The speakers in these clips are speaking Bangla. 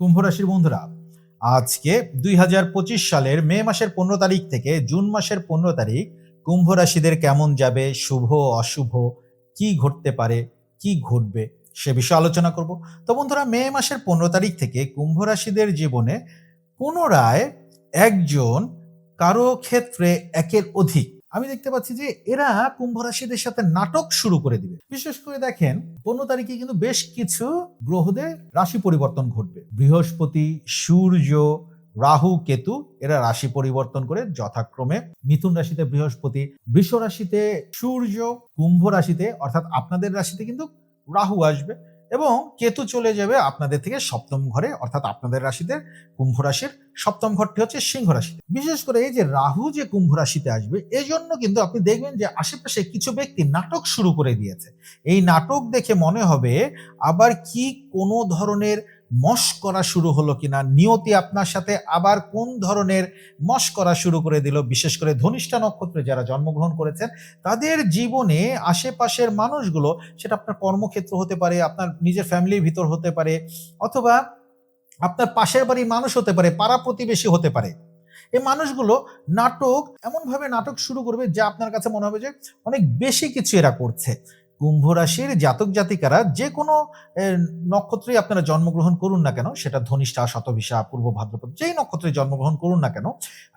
কুম্ভ রাশির বন্ধুরা, আজকে দুই হাজার পঁচিশ সালের মে মাসের পনেরো তারিখ থেকে জুন মাসের পনেরো তারিখ কুম্ভ রাশিদের কেমন যাবে, শুভ, অশুভ, কি ঘটতে পারে, কি ঘটবে সে বিষয়ে আলোচনা করব। তো বন্ধুরা, মে মাসের পনেরো তারিখ থেকে কুম্ভ রাশিদের জীবনে পুনরায় একজন কারও ক্ষেত্রে একের অধিক আমি দেখতে পাচ্ছি যে এরা কুম্ভ রাশিদের সাথে নাটক শুরু করে দিবে। বিশেষ করে দেখেন, পনেরো তারিখে কিন্তু বেশ কিছু গ্রহদের রাশি পরিবর্তন ঘটবে। বৃহস্পতি, সূর্য, রাহু, কেতু, এরা রাশি পরিবর্তন করে যথাক্রমে মিথুন রাশিতে বৃহস্পতি, বৃষ রাশিতে সূর্য, কুম্ভ রাশিতে, অর্থাৎ আপনাদের রাশিতে কিন্তু রাহু আসবে। এবং কেতু চলে যাবে আপনাদের থেকে সপ্তম ঘরে, অর্থাৎ আপনাদের রাশিতে কুম্ভ রাশির সপ্তম ঘরটি হচ্ছে সিংহ রাশিতে। বিশেষ করে এই যে রাহু যে কুম্ভ রাশিতে আসবে এই জন্য কিন্তু আপনি দেখবেন যে আশেপাশে কিছু ব্যক্তি নাটক শুরু করে দিয়েছে। এই নাটক দেখে মনে হবে আবার কি কোনো ধরনের মস্করা শুরু হলো কিনা, নিয়তি আপনার সাথে আবার কোন ধরনের মশ করা শুরু করে দিল, বিশেষ করে ধনিষ্ঠা নক্ষত্রে যারা জন্মগ্রহণ করেছেন, তাদের জীবনে আশেপাশের মানুষগুলো, সেটা আপনার কর্মক্ষেত্র হতে পারে, আপনার নিজের ফ্যামিলির ভিতর হতে পারে, অথবা আপনার পাশের বাড়ির মানুষ হতে পারে, পাড়া প্রতিবেশী হতে পারে। এই মানুষগুলো নাটক, এমনভাবে নাটক শুরু করবে যা আপনার কাছে মনে হবে যে অনেক বেশি কিছু এরা করছে। কুম্ভ রাশির জাতক জাতিকারা যে কোনো নক্ষত্রে আপনারা জন্মগ্রহণ করুন না কেন, সেটা ধনিষ্ঠা শতভিসা পূর্ব ভাদ্রপদ, যেই নক্ষত্রে জন্মগ্রহণ করুন না কেন,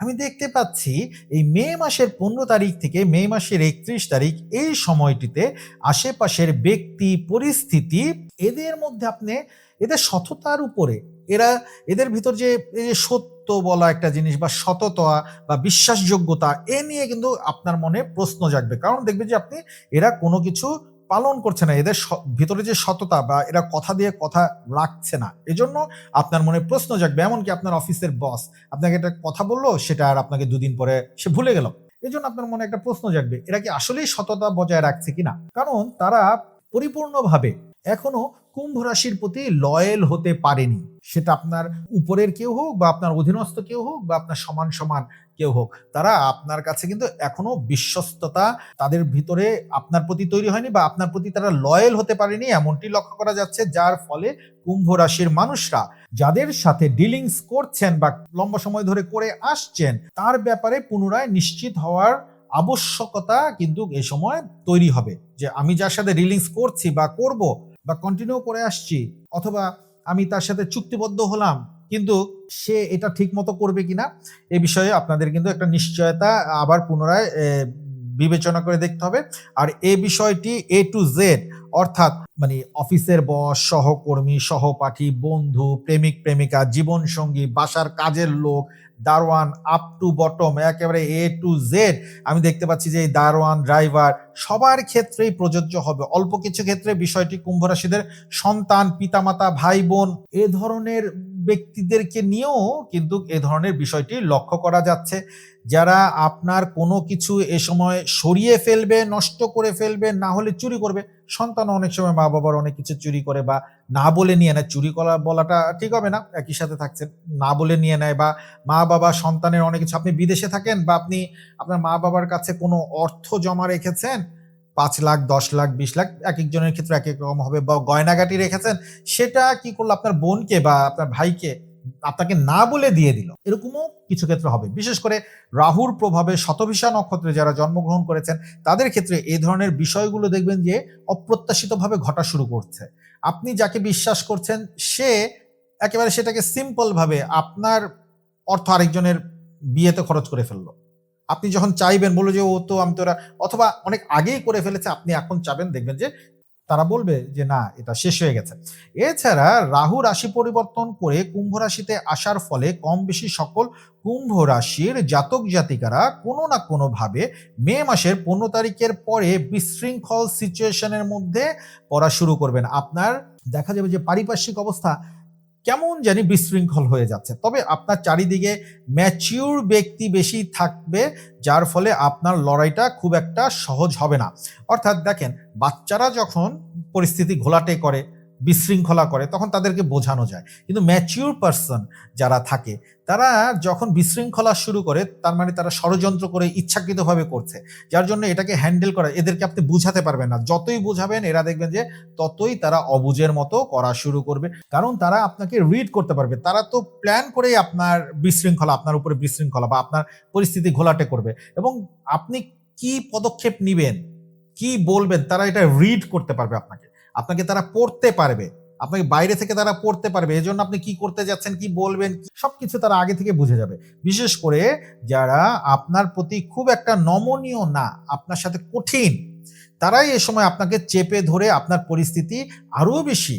আমি দেখতে পাচ্ছি এই মে মাসের পনেরো তারিখ থেকে মে মাসের একত্রিশ তারিখ এই সময়টিতে আশেপাশের ব্যক্তি পরিস্থিতি, এদের মধ্যে আপনি, এদের সততার উপরে, এরা, এদের ভিতর যে সত্য বলা একটা জিনিস বা সততা বা বিশ্বাসযোগ্যতা, এ নিয়ে কিন্তু আপনার মনে প্রশ্ন জাগবে। কারণ দেখবে যে আপনি, এরা কোনো কিছু পালন করছে না, এদের ভিতরে যে সততা বা এরা কথা দিয়ে কথা রাখছে না, এজন্য আপনার মনে প্রশ্ন জাগবে, এমনকি আপনার অফিসের বস আপনাকে একটা কথা বলল, সেটা আর আপনাকে দুদিন পরে সে ভুলে গেল। জন্য আপনার মনে একটা প্রশ্ন জাগবে, এরা কি আসলেই সততা বজায় রাখছে কিনা? কারণ তারা পরিপূর্ণভাবে এখনও কুম্ভ রাশির প্রতি লয়েল হতে পারেনি। সেটা আপনার উপরের কেউ হোক বা আপনার অধীনস্থ কেউ হোক বা আপনার সমান সমান কেউ হোক, তারা আপনার কাছে কিন্তু এখনও বিশ্বস্ততা তাদের ভিতরে আপনার প্রতি তৈরি হয়নি বা আপনার প্রতি তারা লয়েল হতে পারেনি এমনটি লক্ষ্য করা যাচ্ছে, যার ফলে কুম্ভ রাশির মানুষরা যাদের সাথে ডিলিংস করছেন বা লম্বা সময় ধরে করে আসছেন, তার ব্যাপারে পুনরায় নিশ্চিত হওয়ার আবশ্যকতা কিন্তু এ সময় তৈরি হবে। যে আমি যার সাথে রিলিংস করছি বা করব বা কন্টিনিউ করে আসছি, অথবা আমি তার সাথে চুক্তিবদ্ধ হলাম, কিন্তু সে এটা ঠিক মতো করবে কিনা, এ বিষয়ে আপনাদের কিন্তু একটা নিশ্চয়তা আবার পুনরায় বিবেচনা করে দেখতে হবে। আর এ বিষয়টি এ টু জেড অর্থাৎ মানে অফিসের বস, সহকর্মী, সহপাঠী, বন্ধু, প্রেমিক, প্রেমিকা, জীবনসঙ্গী, বাসার কাজের লোক দারোয়ান আপ টু বটম একেবারে এ টু জেড আমি দেখতে পাচ্ছি যে এই দারোয়ান, ড্রাইভার সবার ক্ষেত্রেই প্রযোজ্য হবে। অল্প কিছু ক্ষেত্রে বিষয়টি কুম্ভ রাশিদের সন্তান, পিতামাতা ভাই বোন এ ধরনের ব্যক্তিদেরকে নিয়েও কিন্তু এ ধরনের বিষয়টি লক্ষ্য করা যাচ্ছে। যারা আপনার কোনো কিছু এ সময় সরিয়ে ফেলবে, নষ্ট করে ফেলবে, না হলে চুরি করবে সন্তান অনেক সময় মা বাবার অনেক কিছু চুরি করে বা না বলে নিয়ে নেয়। চুরি করা বলাটা ঠিক হবে না, একই সাথে থাকছে না বলে নিয়ে নেয় বা মা বাবা সন্তানের অনেক কিছু, আপনি বিদেশে থাকেন বা আপনি আপনার মা বাবার কাছে কোনো অর্থ জমা রেখেছেন পাঁচ লাখ, দশ লাখ, বিশ লাখ, এক একজনের ক্ষেত্রে এক এক রকম হবে বা গয়নাগাটি রেখেছেন, সেটা কি করল আপনার বোনকে বা আপনার ভাইকে আপনাকে না বলে দিয়ে দিল? এরকমও কিছু ক্ষেত্রে হবে। বিশেষ করে রাহুর প্রভাবে শতভিসা নক্ষত্রে যারা জন্মগ্রহণ করেছেন, তাদের ক্ষেত্রে এই ধরনের বিষয়গুলো দেখবেন যে অপ্রত্যাশিতভাবে ঘটা শুরু করছে। আপনি যাকে বিশ্বাস করছেন, সে একেবারে সেটাকে সিম্পলভাবে আপনার অর্থ আরেকজনের বিয়েতে খরচ করে ফেলল। আপনি যখন চাইবেন বলো যে, ও তো, আমি তোরা অথবা অনেক আগেই করে ফেলেছে, আপনি এখন চাবেন, দেখবেন যে, তারা বলবে যে, না, এটা শেষ হয়ে গেছে। এছাড়া রাহু রাশি পরিবর্তন করে কুম্ভ রাশিতে আসার ফলে কম বেশি সকল কুম্ভ রাশির জাতক জাতিকারা কোনো না কোনোভাবে মে মাসের পনেরো তারিখের পরে বিশৃঙ্খল সিচুয়েশনের মধ্যে পড়া শুরু করবেন। আপনার দেখা যাবে যে পারিপার্শ্বিক অবস্থা কেমন জানি বিশৃঙ্খল হয়ে যাচ্ছে। তবে আপনার চারিদিকে ম্যাচিউর ব্যক্তি বেশি থাকবে, যার ফলে আপনার লড়াইটা খুব একটা সহজ হবে না। অর্থাৎ দেখেন, বাচ্চারা যখন পরিস্থিতি ঘোলাটে করে বিশৃঙ্খলা করে, তখন তাদেরকে বোঝানো যায়। কিন্তু ম্যাচিউর পার্সন যারা থাকে, তারা যখন বিশৃঙ্খলা শুরু করে, তার মানে তারা ষড়যন্ত্র করে ইচ্ছাকৃতভাবে করছে, যার জন্য এটাকে হ্যান্ডেল করা, এদেরকে আপনি বুঝাতে পারবেন না। যতই বুঝাবেন, এরা দেখবেন যে ততই তারা অবুঝের মতো করা শুরু করবে। কারণ তারা আপনাকে রিড করতে পারবে। তারা তো প্ল্যান করেই আপনার বিশৃঙ্খলা, আপনার উপরে বিশৃঙ্খলা বা আপনার পরিস্থিতি ঘোলাটে করবে। এবং আপনি কি পদক্ষেপ নিবেন, কি বলবেন, তারা এটা রিড করতে পারবে আপনাকে। আপনাকে তারা পড়তে পারবে। আপনাকে বাইরে থেকে তারা পড়তে পারবে। এজন্য আপনি কি করতে যাচ্ছেন, কি বলবেন সব কিছু তারা আগে থেকে বুঝে যাবে। বিশেষ করে যারা আপনার প্রতি খুব একটা নমনীয় না, আপনার সাথে কঠিন, তারাই এ সময় আপনাকে চেপে ধরে আপনার পরিস্থিতি আরও বেশি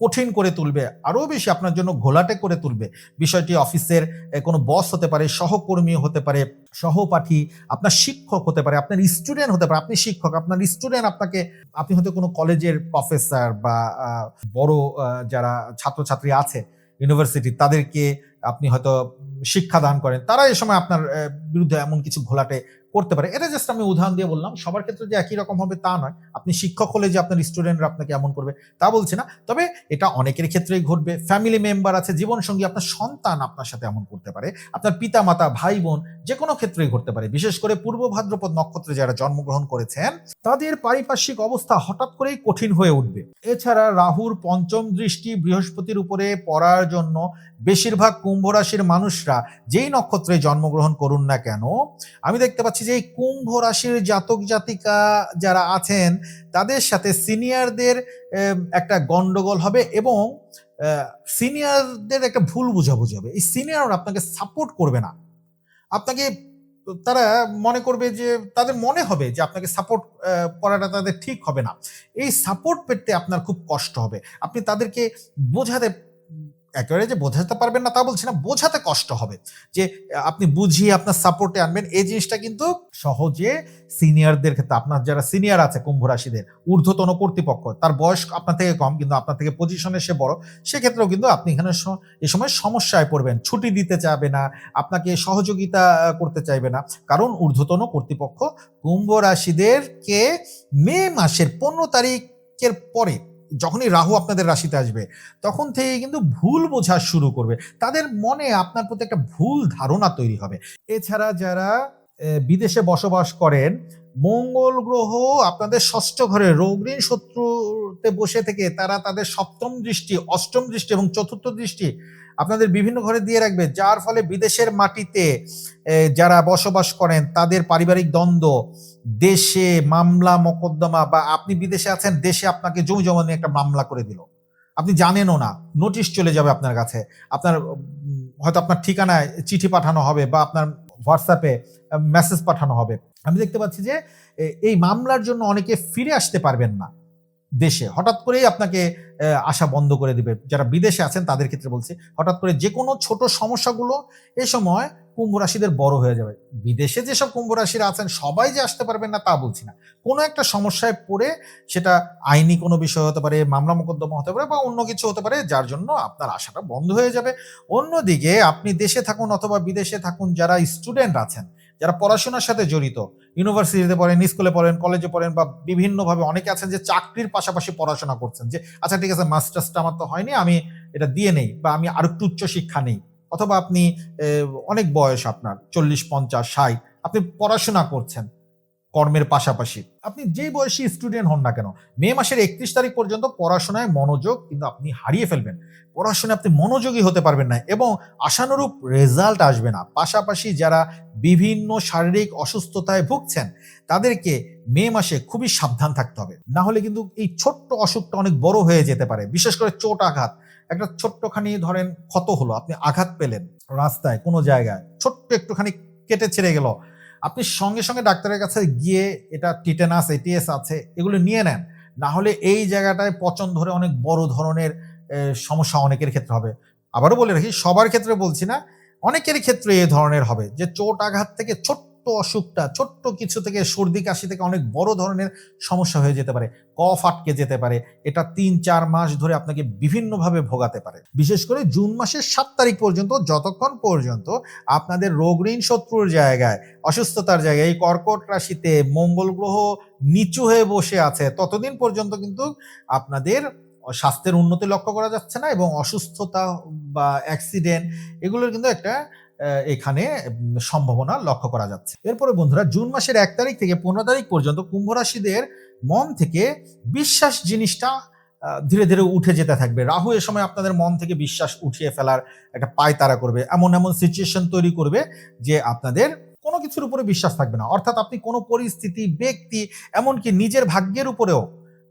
কঠিন করে তুলবে, আরও বেশি আপনার জন্য ঘোলাটে করে তুলবে। বিষয়টি অফিসের কোনো বস হতে পারে, সহকর্মী হতে পারে, সহপাঠী, আপনার শিক্ষক হতে পারে, আপনার স্টুডেন্ট হতে পারে, আপনি শিক্ষক, আপনার স্টুডেন্ট আপনাকে, আপনি হয়তো কোনো কলেজের প্রফেসর বা বড় যারা ছাত্রছাত্রী আছে, ইউনিভার্সিটি, তাদেরকে আপনি হয়তো শিক্ষাদান করেন। তারা এ সময় আপনার বিরুদ্ধে এমন কিছু ঘোলাটে করতে পারে। এটা জাস্ট আমি উদাহরণ দিয়ে বললাম, সবার ক্ষেত্রে যে একই রকম হবে তা নয়। আপনি শিক্ষক হলে যে আপনার স্টুডেন্টরা আপনাকে এমন করবে, তা বলছি না। তবে এটা অনেকের ক্ষেত্রেই ঘটবে। ফ্যামিলি মেম্বার আছে, জীবনসঙ্গী, আপনার সন্তান আপনার সাথে এমন করতে পারে। আপনার পিতা মাতা ভাই বোন যে কোনো ক্ষেত্রেই ঘটতে পারে। বিশেষ করে পূর্ব ভাদ্রপদ নক্ষত্রে যারা জন্মগ্রহণ করেছেন, তাদের পারিপার্শ্বিক অবস্থা হঠাৎ করেই কঠিন হয়ে উঠবে। এছাড়া রাহুর পঞ্চম দৃষ্টি বৃহস্পতির উপরে পড়ার জন্য বেশিরভাগ কুম্ভ রাশির মানুষরা যেই নক্ষত্রে জন্মগ্রহণ করুন না কেন, আমি দেখতে পাচ্ছি যে কুম্ভ রাশির জাতক জাতিকা যারা আছেন, তাদের সাথে সিনিয়রদের একটা গন্ডগোল হবে এবং সিনিয়রদের একটা ভুল বোঝাবুঝি হবে। এই সিনিয়র আপনাকে সাপোর্ট করবে না। আপনাকে, তারা মনে করবে যে, তাদের মনে হবে যে আপনাকে সাপোর্ট করাটা তাদের ঠিক হবে না। এই সাপোর্ট পেতে আপনার খুব কষ্ট হবে। আপনি তাদেরকে বোঝাতে একেবারে যে বোঝাতে পারবেন না তা বলছি না, বোঝাতে কষ্ট হবে। যে আপনি বুঝিয়ে আপনার সাপোর্টে আনবেন, এই জিনিসটা কিন্তু সহজে সিনিয়রদের ক্ষেত্রে, আপনার যারা সিনিয়র আছে কুম্ভ রাশিদের, ঊর্ধ্বতন কর্তৃপক্ষ, তার বয়স আপনার থেকে কম, কিন্তু আপনার থেকে পজিশনে সে বড়, সেক্ষেত্রেও কিন্তু আপনি এখানে এ সময় সমস্যায় পড়বেন, ছুটি দিতে চাবে না, আপনাকে সহযোগিতা করতে চাইবে না। কারণ ঊর্ধ্বতন কর্তৃপক্ষ কুম্ভ রাশিদেরকে মে মাসের পনেরো তারিখের পরে যখনই রাহু আপনাদের রাশিতে আসবে, তখন থেকে কিন্তু ভুল বোঝা শুরু করবে। তাদের মনে আপনার প্রতি একটা ভুল ধারণা তৈরি হবে। এছাড়া যারা বিদেশে বসবাস করেন। মঙ্গল গ্রহ আপনাদের ষষ্ঠ ঘরে রোগঋণ শত্রুতে বসে থেকে তারা তাদের সপ্তম দৃষ্টি, অষ্টম দৃষ্টি এবং চতুর্থ দৃষ্টি আপনাদের বিভিন্ন ঘরে দিয়ে রাখবে। যার ফলে বিদেশের মাটিতে যারা বসবাস করেন তাদের পারিবারিক দ্বন্দ্ব, দেশে মামলা, মোকদ্দমা বা আপনি বিদেশে আছেন, দেশে আপনাকে জমি জমা নিয়ে একটা মামলা করে দিল। আপনি জানেনও না, নোটিশ চলে যাবে আপনার কাছে। আপনার হয়তো আপনার ঠিকানায় চিঠি পাঠানো হবে বা আপনার হোয়াটসঅ্যাপে মেসেজ পাঠানো হবে। আমি দেখতে পাচ্ছি যে এই মামলার জন্য অনেকে ফিরে আসতে পারবেন না দেশে। হঠাৎ করেই আপনাকে আসা বন্ধ করে দিবে। যারা বিদেশে আছেন তাদের ক্ষেত্রে বলছি, হঠাৎ করে যে কোনো ছোট সমস্যাগুলো এ সময় কুম্ভ রাশিদের বড় হয়ে যাবে। বিদেশে যেসব কুম্ভ রাশিরা আছেন, সবাই যে আসতে পারবেন না তা বলছি না। কোনো একটা সমস্যায় পড়ে সেটা আইনি কোনো বিষয় হতে পারে, মামলা মোকদ্দমা হতে পারে বা অন্য কিছু হতে পারে, যার জন্য আপনার আশাটা বন্ধ হয়ে যাবে। অন্যদিকে আপনি দেশে থাকুন অথবা বিদেশে থাকুন, যারা স্টুডেন্ট আছেন যারা পড়াশোনার সাথে জড়িত ইউনিভার্সিটিতে পড়েন স্কুলে পড়েন কলেজে পড়েন বা বিভিন্নভাবে অনেকে আছেন যে চাকরির পাশাপাশি পড়াশোনা করছেন যে আচ্ছা ঠিক আছে মাস্টার্সটা আমার তো হয়নি, আমি এটা দিয়ে নেই বা আমি আর একটু উচ্চ শিক্ষা নেই। অথবা আপনি অনেক বয়স আপনার, চল্লিশ, পঞ্চাশ, ষাট, আপনি পড়াশোনা করছেন। কর্মের পাশাপাশি। আপনি যে বয়সী স্টুডেন্ট হন না কেন, মে মাসের একত্রিশ তারিখ পর্যন্ত পড়াশোনায় মনোযোগ কিন্তু আপনি হারিয়ে ফেলবেন। পড়াশোনায় আপনি মনোযোগী হতে পারবেন না এবং আশানুরূপ রেজাল্ট আসবে না। পাশাপাশি যারা বিভিন্ন শারীরিক অসুস্থতায় ভুগছেন, তাদেরকে মে মাসে খুবই সাবধান থাকতে হবে। না হলে কিন্তু এই ছোট্ট অসুখটা অনেক বড় হয়ে যেতে পারে। বিশেষ করে চোট আঘাত। একটা ছোট্টখানি ধরেন ক্ষত হলো, আপনি আঘাত পেলেন রাস্তায়, কোনো জায়গায়, ছোট্ট একটুখানি কেটে ছেড়ে গেল আপনি সঙ্গে সঙ্গে ডাক্তারের কাছে গিয়ে এটা টিটেনাস এটিএস আছে, এগুলো নিয়ে নেন। না হলে এই জায়গাটায় পচন ধরে অনেক বড় ধরনের সমস্যা অনেকের ক্ষেত্রে হবে। আবারও বলে রাখি, সবার ক্ষেত্রে বলছি না, অনেকের ক্ষেত্রে এ ধরনের হবে। যে চোট আঘাত থেকে ছোট্ট অসুখটা, ছোট্ট কিছু থেকে সর্দি কাশি থেকে অনেক বড় ধরনের সমস্যা হয়ে যেতে পারে, কফ আটকে যেতে পারে, এটা তিন, চার মাস ধরে আপনাকে বিভিন্নভাবে ভোগাতে পারে। বিশেষ করে জুন মাসের সাত তারিখ পর্যন্ত, যতক্ষণ পর্যন্ত আপনাদের রোগ ঋণ শত্রুর জায়গায়, অসুস্থতার জায়গায়, এই কর্কট রাশিতে মঙ্গল গ্রহ নিচু হয়ে বসে আছে, ততদিন পর্যন্ত কিন্তু আপনাদের স্বাস্থ্যের উন্নতি লক্ষ্য করা যাচ্ছে না এবং অসুস্থতা বা অ্যাক্সিডেন্ট এগুলোর কিন্তু একটা এখানে সম্ভাবনা লক্ষ্য করা যাচ্ছে। এরপরে বন্ধুরা, জুন মাসের এক তারিখ থেকে পনেরো তারিখ পর্যন্ত কুম্ভ রাশিদের মন থেকে বিশ্বাস জিনিসটা ধীরে ধীরে উঠে যেতে থাকবে। রাহু এ সময় আপনাদের মন থেকে বিশ্বাস উঠিয়ে ফেলার একটা পায়তারা করবে। এমন এমন সিচুয়েশন তৈরি করবে যে আপনাদের কোনো কিছুর উপরে বিশ্বাস থাকবে না। অর্থাৎ আপনি কোনো পরিস্থিতি, ব্যক্তি, এমনকি নিজের ভাগ্যের উপরেও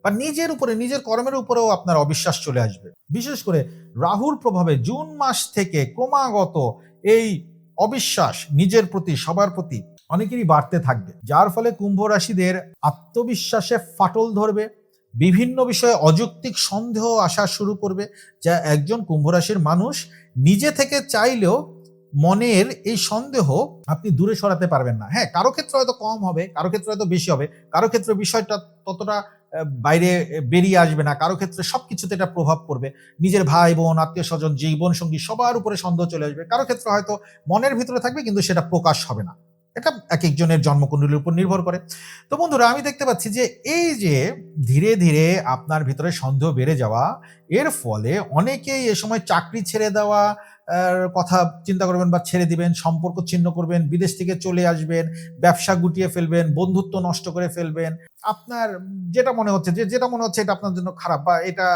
বা নিজের উপরে, নিজের কর্মের উপরেও আপনার অবিশ্বাস চলে আসবে। বিশেষ করে রাহুর প্রভাবে জুন মাস থেকে ক্রমাগত এই অবিশ্বাস নিজের প্রতি, সবার প্রতি অনেকেরই বাড়তে থাকবে। যার ফলে কুম্ভ রাশিদের আত্মবিশ্বাসে ফাটল ধরবে, বিভিন্ন বিষয়ে অযৌক্তিক সন্দেহ আসা শুরু করবে, যা একজন কুম্ভ রাশির মানুষ নিজে থেকে চাইলেও মনের এই সন্দেহ আপনি দূরে সরাতে পারবেন না। হ্যাঁ কারও ক্ষেত্রে হয়তো কম হবে, কারও ক্ষেত্রে হয়তো বেশি হবে, কারও ক্ষেত্রে বিষয়টা ততটা বাইরে বেরিয়ে আসবে না। কারও ক্ষেত্রে সব কিছুতে এটা প্রভাব পড়বে। নিজের ভাই বোন, আত্মীয় স্বজন জীবন সঙ্গী সবার উপরে সন্দেহ চলে আসবে। কারও ক্ষেত্রে হয়তো মনের ভিতরে থাকবে, কিন্তু সেটা প্রকাশ হবে না। এটা এক একজনের জন্মকুণ্ডলীর উপর নির্ভর করে। তো বন্ধুরা, আমি দেখতে পাচ্ছি যে এই যে ধীরে ধীরে আপনার ভিতরে সন্দেহ বেড়ে যাওয়া, এর ফলে অনেকেই এ সময় চাকরি ছেড়ে দেওয়া কথা চিন্তা করবেন বা ছেড়ে দিবেন, সম্পর্ক ছিন্ন করবেন, বিদেশ থেকে চলে আসবেন, ব্যবসা গুটিয়ে ফেলবেন, বন্ধুত্ব নষ্ট করে ফেলবেন। আপনার যেটা মনে হচ্ছে, যে যেটা মনে হচ্ছে এটা আপনার জন্য খারাপ বা এটা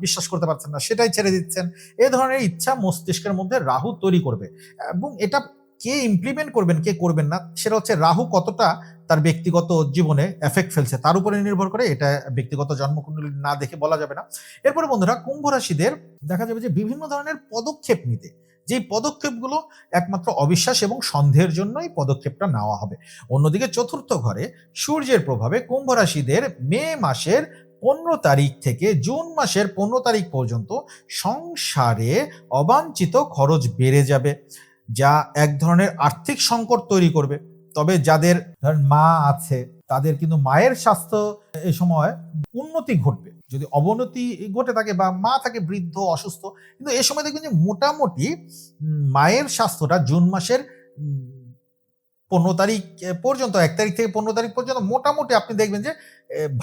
বিশ্বাস করতে পারছেন না, সেটাই ছেড়ে দিচ্ছেন। এ ধরনের ইচ্ছা মস্তিষ্কের মধ্যে রাহু তৈরি করবে। এবং এটা কে ইমপ্লিমেন্ট করবেন, কে করবেন না, সেটা হচ্ছে রাহু কতটা তার ব্যক্তিগত জীবনে এফেক্ট ফেলছে, তার উপরে নির্ভর করে এটা ব্যক্তিগত জন্মকুণ্ডলী না দেখে বলা যাবে না। এরপরে বন্ধুরা, কুম্ভ রাশিদের দেখা যাবে যে বিভিন্ন ধরনের পদক্ষেপ নিতে, যেই পদক্ষেপগুলো একমাত্র অবিশ্বাস এবং সন্দেহের জন্যই পদক্ষেপটা নেওয়া হবে। অন্যদিকে চতুর্থ ঘরে সূর্যের প্রভাবে কুম্ভ রাশিদের মে মাসের পনেরো তারিখ থেকে জুন মাসের পনেরো তারিখ পর্যন্ত সংসারে অবাঞ্ছিত খরচ বেড়ে যাবে। যা এক ধরনের আর্থিক সংকট তৈরি করবে। তবে যাদের ধরেন মা আছে, তাদের কিন্তু মায়ের স্বাস্থ্য এই সময় উন্নতি ঘটবে। যদি অবনতি ঘটে থাকে বা মা থাকে বৃদ্ধ, অসুস্থ, কিন্তু এই সময় দেখবেন যে মোটামুটি মায়ের স্বাস্থ্যটা জুন মাসের পনেরো তারিখ পর্যন্ত, এক তারিখ থেকে পনেরো তারিখ পর্যন্ত মোটামুটি আপনি দেখবেন যে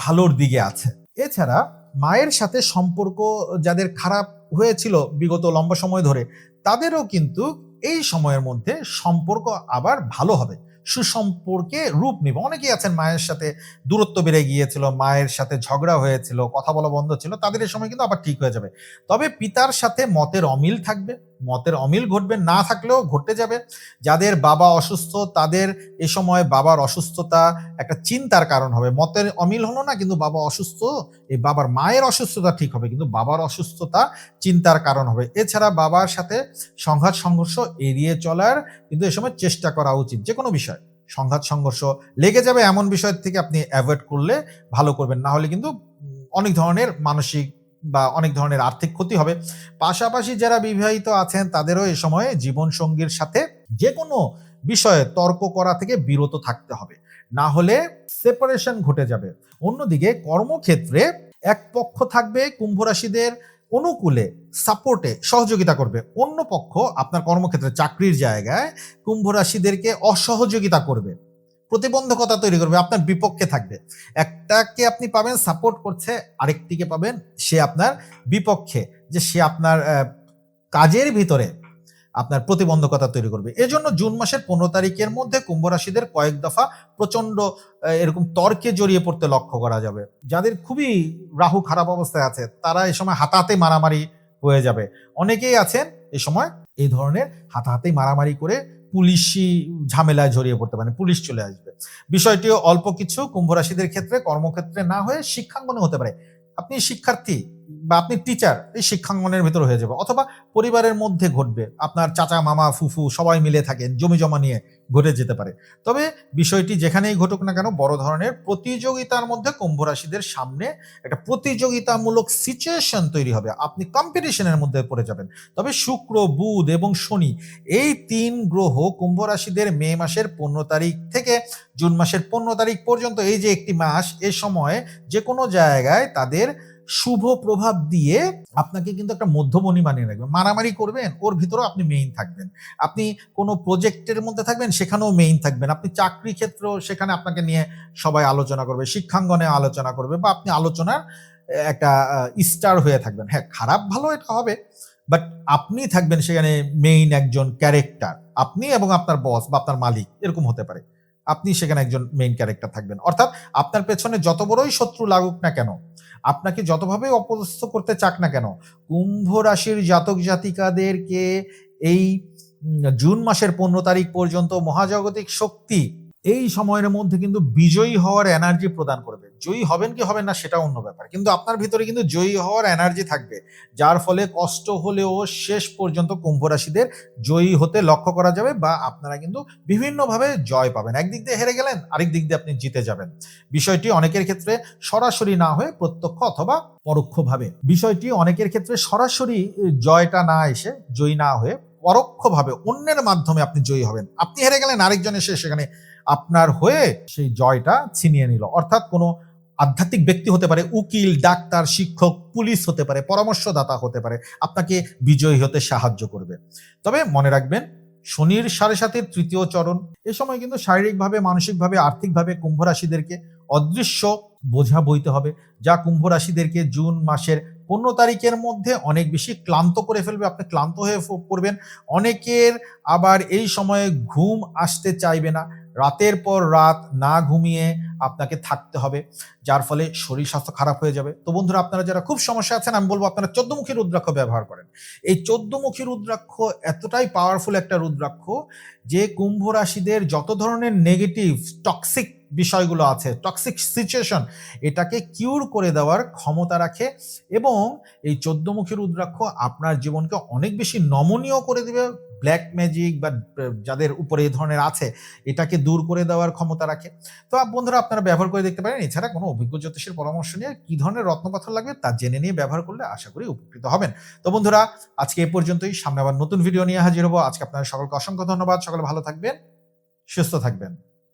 ভালোর দিকে আছে। এছাড়া মায়ের সাথে সম্পর্ক যাদের খারাপ হয়েছিল বিগত লম্বা সময় ধরে, তাদেরও কিন্তু এই সময়ের মধ্যে সম্পর্ক আবার ভালো হবে। সুসম্পর্কে রূপ নিবে। অনেকেই আছেন মায়ের সাথে দূরত্ব বেড়ে গিয়েছিল, মায়ের সাথে ঝগড়া হয়েছিল, কথা বলা বন্ধ ছিল, তাদের এই সময় কিন্তু আবার ঠিক হয়ে যাবে। তবে পিতার সাথে মতের অমিল থাকবে। মতের অমিল ঘটবে, না থাকলেও ঘটে যাবে। যাদের বাবা অসুস্থ, তাদের এ সময় বাবার অসুস্থতা একটা চিন্তার কারণ হবে। মতের অমিল হলো না, কিন্তু বাবা অসুস্থ, এই বাবার মায়ের অসুস্থতা ঠিক হবে, কিন্তু বাবার অসুস্থতা চিন্তার কারণ হবে। এছাড়া বাবার সাথে সংঘাত, সংঘর্ষ এড়িয়ে চলার কিন্তু এ সময় চেষ্টা করা উচিত যে কোনো বিষয়। সংঘাত, সংঘর্ষ লেগে যাবে এমন বিষয় থেকে আপনি অ্যাভয়েড করলে ভালো করবেন। না হলে কিন্তু অনেক ধরনের মানসিক বা অনেক ধরনের আর্থিক ক্ষতি হবে। পাশাপাশি যারা বিবাহিত আছেন, তাদেরও এ সময়ে জীবন সঙ্গীর সাথে যে কোনো বিষয়ে তর্ক করা থেকে বিরত থাকতে হবে। না হলে সেপারেশন ঘটে যাবে। অন্যদিকে কর্মক্ষেত্রে এক পক্ষ থাকবে কুম্ভ রাশিদের অনুকূলে সাপোর্টে সহযোগিতা করবে। অন্য পক্ষ আপনার কর্মক্ষেত্রে চাকরির জায়গায় কুম্ভ রাশিদেরকে অসহযোগিতা করবে। প্রতিবন্ধকতা তৈরি করবে, আপনার বিপক্ষে থাকবে। একটাকে আপনি পাবেন সাপোর্ট করছে, আরেকটিকে পাবেন, সে আপনার বিপক্ষে, যে সে আপনার কাজের ভিতরে আপনার প্রতিবন্ধকতা তৈরি করবে। এজন্য জুন মাসের পনেরো তারিখের মধ্যে কুম্ভ রাশিদের কয়েক দফা প্রচণ্ড এরকম তর্কে জড়িয়ে পড়তে লক্ষ্য করা যাবে। যাদের খুবই রাহু খারাপ অবস্থায় আছে, তারা এই সময় হাতাহাতে মারামারি হয়ে যাবে। অনেকেই আছেন এই সময় এই ধরনের হাতাহাতি মারামারি করে পুলিশি ঝামেলায় জড়িয়ে পড়তে পারে পুলিশ চলে আসবে। বিষয়টিও অল্প কিছু কুম্ভরাশিদের ক্ষেত্রে, কর্মক্ষেত্রে না হয়ে শিক্ষাঙ্গনে হতে পারে। আপনি শিক্ষার্থী বা আপনি টিচার এই শিক্ষাঙ্গনের ভিতর হয়ে যাবে। অথবা পরিবারের মধ্যে ঘটবে, আপনার চাচা, মামা, ফুফু সবাই মিলে থাকেন, জমি জমা নিয়ে ঘটে যেতে পারে। তবে বিষয়টি যেখানেই ঘটুক না কেন, বড় ধরনের প্রতিযোগিতার মধ্যে কুম্ভ রাশিদের সামনে একটা প্রতিযোগিতামূলক সিচুয়েশন তৈরি হবে। আপনি কম্পিটিশনের মধ্যে পড়ে যাবেন। তবে শুক্র, বুধ এবং শনি, এই তিন গ্রহ কুম্ভ রাশিদের মে মাসের পনেরো তারিখ থেকে জুন মাসের পনেরো তারিখ পর্যন্ত, এই যে একটি মাস, এ সময় যে কোনো জায়গায় তাদের শুভ প্রভাব দিয়ে আপনাকে কিন্তু একটা মধ্যমণি বানিয়ে রাখবে। মারামারি করবেন, ওর ভিতরেও আপনি মেইন থাকবেন। আপনি কোনো প্রজেক্টের মধ্যে থাকবেন, সেখানেও মেইন থাকবেন। আপনি চাকরি ক্ষেত্র সেখানে আপনাকে নিয়ে সবাই আলোচনা করবে, শিক্ষাঙ্গনে আলোচনা করবে বা আপনি আলোচনার একটা স্টার হয়ে থাকবেন। হ্যাঁ খারাপ ভালো এটা হবে বাট আপনি থাকবেন সেখানে মেইন একজন ক্যারেক্টার আপনি এবং আপনার বস বা আপনার মালিক, এরকম হতে পারে। আপনি সেখানে একজন মেইন ক্যারেক্টার থাকবেন। অর্থাৎ আপনার পেছনে যত বড়ই শত্রু লাগুক না কেন আপনাকে যতভাবে অপদস্থ করতে চাক না কেন, কুম্ভ রাশির জাতক জাতিকাদেরকে এই জুন মাসের পনেরো তারিখ পর্যন্ত মহাজাগতিক শক্তি এই সময়ের মধ্যে কিন্তু বিজয়ী হওয়ার এনার্জি প্রদান করবে। জয়ী হবেন কি হবেন না সেটা অন্য ব্যাপার। কিন্তু আপনার ভিতরে কিন্তু জয়ী হওয়ার এনার্জি থাকবে। যার ফলে কষ্ট হলেও শেষ পর্যন্ত কুম্ভ রাশিদের জয়ী হতে লক্ষ্য করা যাবে বা আপনারা কিন্তু বিভিন্নভাবে জয় পাবেন। একদিক দিয়ে হেরে গেলেন, আরেক দিক দিয়ে আপনি জিতে যাবেন। বিষয়টি অনেকের ক্ষেত্রে সরাসরি না হয়ে প্রত্যক্ষ অথবা পরোক্ষভাবে। বিষয়টি অনেকের ক্ষেত্রে সরাসরি জয়টা না এসে জয়ী না হয়ে পরোক্ষভাবে অন্যের মাধ্যমে আপনি জয়ী হবেন। আপনি হেরে গেলেন, আরেকজন এসে সেখানে আপনার হয়ে সেই জয়টা ছিনিয়ে নিল। অর্থাৎ কোনো আধ্যাত্মিক ব্যক্তি হতে পারে, উকিল, ডাক্তার, শিক্ষক, পুলিশ হতে পারে, পরামর্শদাতা হতে পারে, আপনাকে বিজয়ী হতে সাহায্য করবে। তবে মনে রাখবেন, শনির সাড়ে সাতের তৃতীয় চরণ, এ সময় কিন্তু শারীরিকভাবে, মানসিকভাবে, আর্থিকভাবে কুম্ভ রাশিদেরকে অদৃশ্য বোঝা বইতে হবে, যা কুম্ভ রাশিদেরকে জুন মাসের পনেরো তারিখের মধ্যে অনেক বেশি ক্লান্ত করে ফেলবে। আপনি ক্লান্ত হয়ে পড়বেন, অনেকের আবার এই সময়ে ঘুম আসতে চাইবে না। রাতের পর রাত না ঘুমিয়ে আপনাকে থাকতে হবে, যার ফলে শরীর স্বাস্থ্য খারাপ হয়ে যাবে। তো বন্ধুরা, আপনারা যারা খুব সমস্যা আছেন, আমি বলব আপনারা চোদ্দমুখী রুদ্রাক্ষ ব্যবহার করেন। এই চোদ্দমুখী রুদ্রাক্ষ এতটাই পাওয়ারফুল একটা রুদ্রাক্ষ যে কুম্ভ রাশিদের যত ধরনের নেগেটিভ টক্সিক বিষয়গুলো আছে টক্সিক সিচুয়েশন এটাকে কিউর করে দেওয়ার ক্ষমতা রাখে এবং এই চোদ্দমুখী রুদ্রাক্ষ আপনার জীবনকে অনেক বেশি নমনীয় করে দেবে ব্ল্যাক ম্যাজিক বা যাদের উপরে এই ধরনের আছে, এটাকে দূর করে দেওয়ার ক্ষমতা রাখে। তো বন্ধুরা, আপনারা ব্যবহার করে দেখতে পারেন। এছাড়া কোনো অভিজ্ঞ জ্যোতিষের পরামর্শ নিয়ে কী ধরনের রত্নপাথর লাগবে তা জেনে নিয়ে ব্যবহার করলে আশা করি উপকৃত হবেন। তো বন্ধুরা, আজকে এ পর্যন্তই। সামনে আবার নতুন ভিডিও নিয়ে হাজির হব। আজকে আপনারা সকলকে অসংখ্য ধন্যবাদ। সকলে ভালো থাকবেন, সুস্থ থাকবেন।